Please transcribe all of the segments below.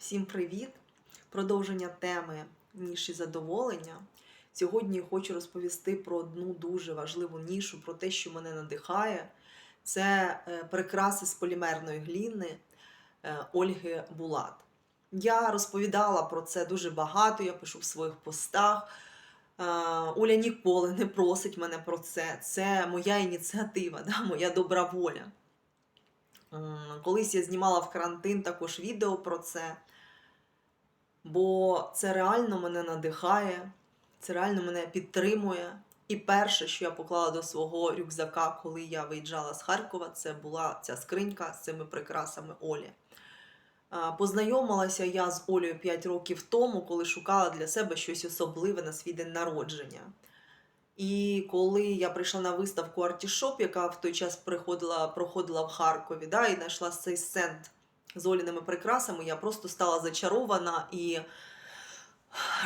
Всім привіт! Продовження теми ніші задоволення. Сьогодні хочу розповісти про одну дуже важливу нішу, про те, що мене надихає. Це е, прикраси з полімерної гліни е, Ольги Булат. Я розповідала про це дуже багато, я пишу в своїх постах. Е, Оля ніколи не просить мене про це. Це моя ініціатива, да, моя добра воля. М, Колись я знімала в карантин також відео про це, бо це реально мене надихає, це реально мене підтримує. І перше, що я поклала до свого рюкзака, коли я виїжджала з Харкова, це була ця скринька з цими прикрасами Олі. Познайомилася я з Олею 5 років тому, коли шукала для себе щось особливе на свій день народження. І коли я прийшла на виставку Артішоп, яка в той час приходила, проходила в Харкові, да, і знайшла цей стенд з Оліними прикрасами, я просто стала зачарована і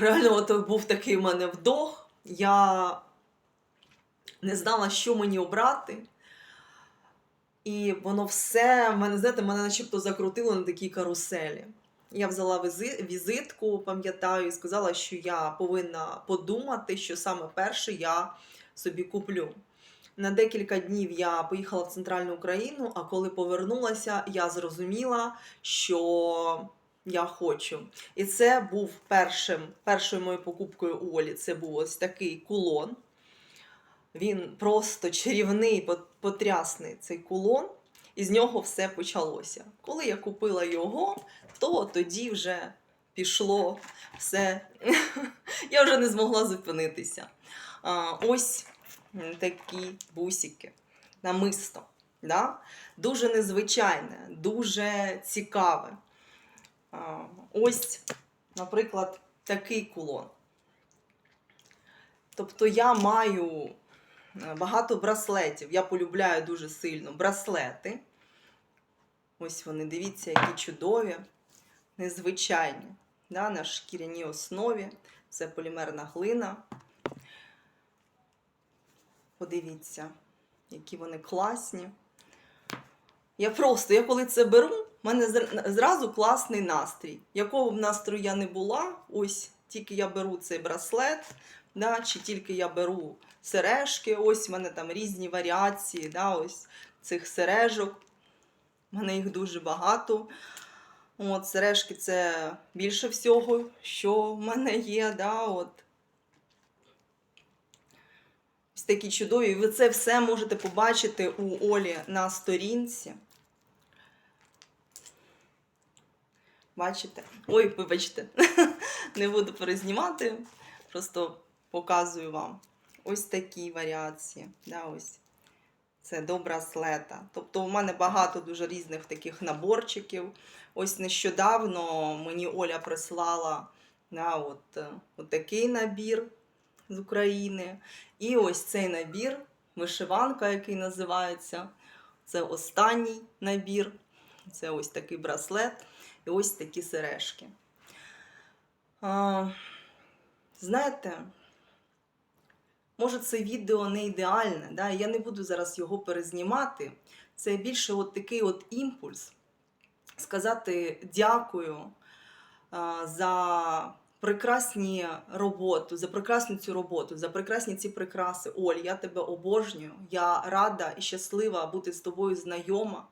реально от був такий в мене вдох. Я не знала, що мені обрати. І воно все, в мене, знаєте, мене начебто закрутило на такій каруселі. Я взяла візитку, пам'ятаю, і сказала, що я повинна подумати, що саме перше я собі куплю. На декілька днів я поїхала в центральну Україну, а коли повернулася, я зрозуміла, що я хочу. І це був першим, першою моєю покупкою у Олі. Це був ось такий кулон. Він просто чарівний, потрясний цей кулон, і з нього все почалося. Коли я купила його, то тоді вже пішло все. Я вже не змогла зупинитися. Ось такі бусики, намисто. Да? Дуже незвичайне, дуже цікаве. Ось, наприклад, такий кулон. Тобто я маю багато браслетів. Я полюбляю дуже сильно браслети. Ось вони, дивіться, які чудові, незвичайні. Да, на шкіряній основі. Це полімерна глина. Подивіться, які вони класні. Я просто, я коли це беру, в мене зразу класний настрій. Якого б настрою я не була, ось тільки я беру цей браслет, да, чи тільки я беру сережки, ось в мене там різні варіації, да, ось цих сережок. У мене їх дуже багато. От, сережки це більше всього, що в мене є. Да, от. Ось такі чудові. І Ви це все можете побачити у Олі на сторінці. Бачите? Ой, вибачте, не буду перезнімати, просто показую вам. Ось такі варіації. Да, ось. Це до браслета. Тобто у мене багато дуже різних таких наборчиків. Ось нещодавно мені Оля прислала да, от, е, от такий набір з України. І ось цей набір, вишиванка, який називається. Це останній набір. Це ось такий браслет і ось такі сережки. А, знаєте, може, це відео не ідеальне, да? я не буду зараз його перезнімати. Це більше от такий от імпульс сказати дякую за прекрасні роботу, за прекрасну цю роботу, за прекрасні ці прикраси. Оль, я тебе обожнюю. Я рада і щаслива бути з тобою знайома.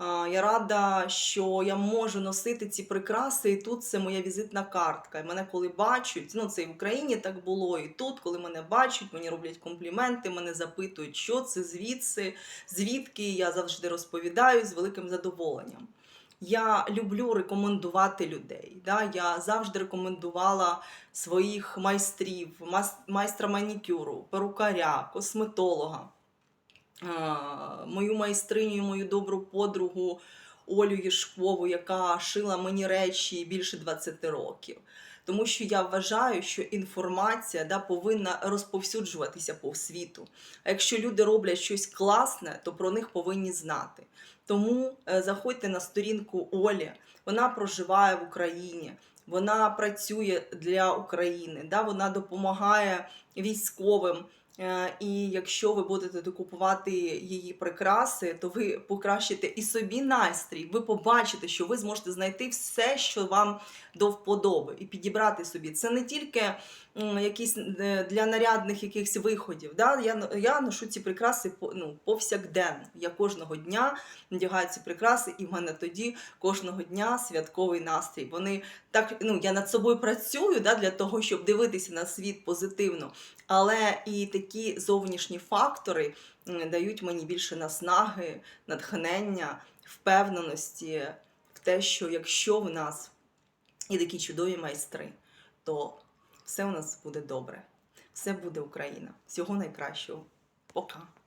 Я рада, що я можу носити ці прикраси, і тут це моя візитна картка. І мене коли бачать, ну це і в Україні так було, і тут, коли мене бачать, мені роблять компліменти, мене запитують, що це, звідси, звідки я завжди розповідаю з великим задоволенням. Я люблю рекомендувати людей. Да? Я завжди рекомендувала своїх майстрів, майстра манікюру, перукаря, косметолога мою майстриню, мою добру подругу Олю Єшкову, яка шила мені речі більше 20 років. Тому що я вважаю, що інформація да, повинна розповсюджуватися по світу. А якщо люди роблять щось класне, то про них повинні знати. Тому е, заходьте на сторінку Олі, вона проживає в Україні, вона працює для України, да, вона допомагає військовим І якщо ви будете докупувати її прикраси, то ви покращите і собі настрій. Ви побачите, що ви зможете знайти все, що вам до вподоби, і підібрати собі. Це не тільки якісь е, для нарядних якихось виходів. Да? Я, я ношу ці прикраси ну, повсякденно. Я кожного дня надягаю ці прикраси, і в мене тоді кожного дня святковий настрій. Вони так, ну я над собою працюю да, для того, щоб дивитися на світ позитивно. Але і такі зовнішні фактори дають мені більше наснаги, натхнення, впевненості в те, що якщо в нас є такі чудові майстри, то все у нас буде добре. Все буде Україна. Всього найкращого. Пока.